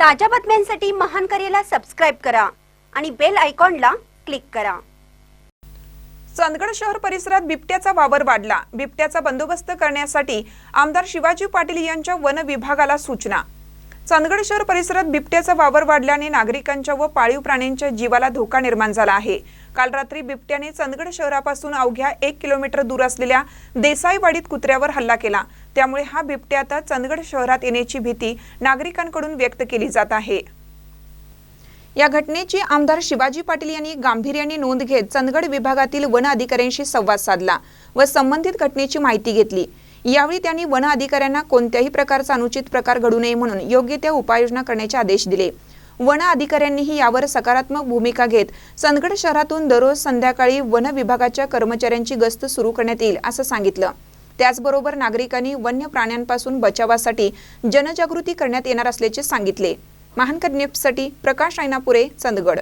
ताज्या बातम्यांसाठी महान करेला सबस्क्राईब करा आणि बेल आयकॉनला क्लिक करा. चंदगड शहर परिसरात बिबट्याचा वावर वाढला. बिबट्याचा बंदोबस्त करण्यासाठी आमदार शिवाजी पाटील यांच्या वन विभागाला सूचना. चंदगड शहर परिसरात बिबट्याचा वावर वाढल्याने नागरिकांच्या व पाळीव प्राण्यांच्या जीवाला धोका निर्माण झाला आहे. काल रात्री बिबट्याने चंदगड शहरापासून अवघ्या एक किलोमीटर दूर असलेल्या देसाईवाडीत कुत्र्यावर हल्ला केला. त्यामुळे हा बिबट्या आता चंदगड शहरात येण्याची भीती नागरिकांकडून व्यक्त केली जात आहे. या घटनेची आमदार शिवाजी पाटील यांनी गांभीर्याने नोंद घेत चंदगड विभागातील वन अधिकाऱ्यांशी संवाद साधला व संबंधित घटनेची माहिती घेतली. यावेळी त्यांनी वन अधिकाऱ्यांना कोणत्याही प्रकारचा अनुचित प्रकार घडू नये म्हणून योग्य त्या उपाययोजना करण्याचे आदेश दिले. वन अधिकाऱ्यांनीही यावर सकारात्मक भूमिका घेत चंदगड शहरातून दररोज संध्याकाळी वन विभागाच्या कर्मचाऱ्यांची गस्त सुरू करण्यात येईल असं सांगितलं. त्याचबरोबर नागरिकांनी वन्य प्राण्यांपासून बचावासाठी जनजागृती करण्यात येणार असल्याचे सांगितले. महानकर न्यूजसाठी प्रकाश रायनापुरे चंदगड.